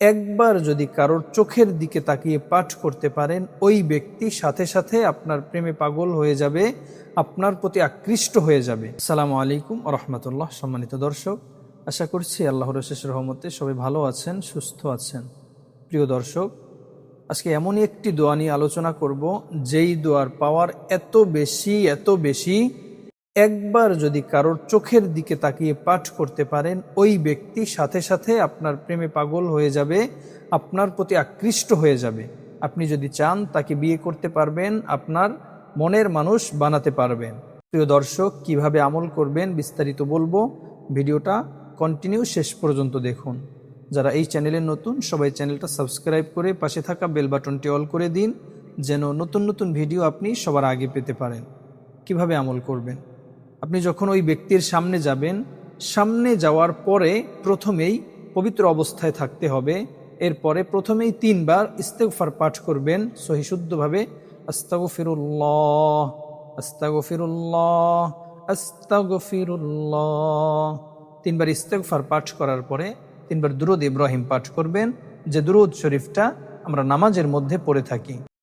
একবার যদি কারোর চোখের দিকে তাকিয়ে পাঠ করতে পারেন, ওই ব্যক্তি সাথে সাথে আপনার প্রেমে পাগল হয়ে যাবে, আপনার প্রতি আকৃষ্ট হয়ে যাবে। সালামু আলাইকুম রহমতুল্লাহ। সম্মানিত দর্শক, আশা করছি আল্লাহর শেষ রহমতে সবাই ভালো আছেন, সুস্থ আছেন। প্রিয় দর্শক, আজকে এমনই একটি দোয়া নিয়ে আলোচনা করব, যেই দোয়ার পাওয়ার এত বেশি এত বেশি একবার যদি কারোর চোখের দিকে তাকিয়ে পাঠ করতে পারেন, ওই ব্যক্তি সাথে সাথে আপনার প্রেমে পাগল হয়ে যাবে, আপনার প্রতি আকৃষ্ট হয়ে যাবে। আপনি যদি চান তাকে বিয়ে করতে পারবেন, আপনার মনের মানুষ বানাতে পারবেন। প্রিয় দর্শক, কীভাবে আমল করবেন বিস্তারিত বলব? ভিডিওটা কন্টিনিউ শেষ পর্যন্ত দেখুন। যারা এই চ্যানেলে নতুন, সবাই চ্যানেলটা সাবস্ক্রাইব করে পাশে থাকা বেল বাটনটি অল করে দিন, যেন নতুন নতুন ভিডিও আপনি সবার আগে পেতে পারেন। কীভাবে আমল করবেন? আপনি যখন ওই ব্যক্তির সামনে যাবেন, সামনে যাওয়ার পরে প্রথমেই পবিত্র অবস্থায় থাকতে হবে। এরপরে প্রথমেই তিনবার ইস্তেগফার পাঠ করবেন সহিশুদ্ধভাবে আস্তাগফিরুল্লাহ আস্তাগফিরুল্লাহ আস্তাগফিরুল্লাহ। তিনবার ইস্তেগফার পাঠ করার পরে তিনবার দুরুদ ইব্রাহিম পাঠ করবেন। যে দুরুদ শরীফটা আমরা নামাজের মধ্যে পড়ে থাকি।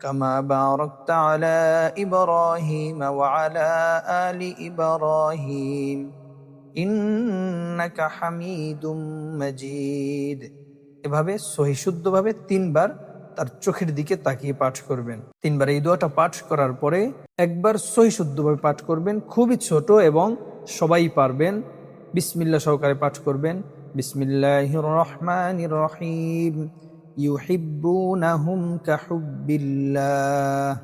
كما باركت على إبراهيم وعلى آل إبراهيم إنك حميد مجيد এভাবে সহিশুদ্ধভাবে তিনবার তার চোখের দিকে তাকিয়ে পাঠ করবেন তিনবার এই দোয়াটা পাঠ করার পরে একবার সহিশুদ্ধভাবে পাঠ করবেন খুবই ছোট এবং সবাই পারবেন বিসমিল্লা সহকারে পাঠ করবেন বিসমিল্লাহ রহমান রহিম ইউহিব্বুনাহুম কাহুব্বিল্লাহ।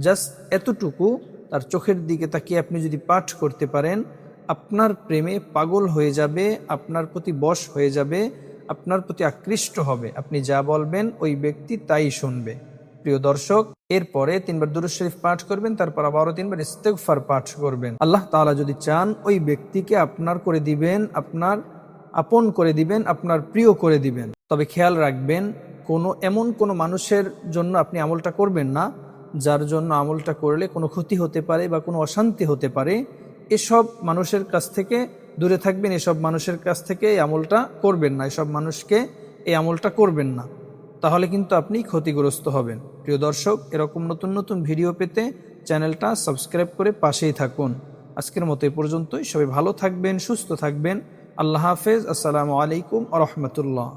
জাস্ট এতটুকু, তার চোখের দিকে তাকিয়ে আপনি যদি পাঠ করতে পারেন, আপনার প্রেমে পাগল হয়ে যাবে, আপনার প্রতি বশ হয়ে যাবে, আপনার প্রতি আকৃষ্ট হবে। আপনি যা বলবেন, ওই ব্যক্তি তাই শুনবে। প্রিয় দর্শক, এরপরে তিনবার দুরুদ শরীফ পাঠ করবেন, তারপর আবারও তিনবার ইস্তেগফার পাঠ করবেন। আল্লাহ তাআলা যদি চান, ওই ব্যক্তিকে আপনার করে দিবেন, আপনার আপন করে দিবেন, আপনার প্রিয় করে দিবেন। তবে খেয়াল রাখবেন কোনো, এমন কোনো মানুষের জন্য আপনি আমলটা করবেন না, যার জন্য আমলটা করলে কোনো ক্ষতি হতে পারে বা কোনো অশান্তি হতে পারে। এসব মানুষের কাছ থেকে দূরে থাকবেন, এসব মানুষের কাছ থেকে এই আমলটা করবেন না, এসব মানুষকে এই আমলটা করবেন না। তাহলে কিন্তু আপনি ক্ষতিগ্রস্ত হবেন। প্রিয় দর্শক, এরকম নতুন নতুন ভিডিও পেতে চ্যানেলটা সাবস্ক্রাইব করে পাশেই থাকুন। আজকের মতো এ পর্যন্তই। সবাই ভালো থাকবেন, সুস্থ থাকবেন। আল্লাহ হাফেজ। আসসালামু আলাইকুম আ রহমতুল্লাহ।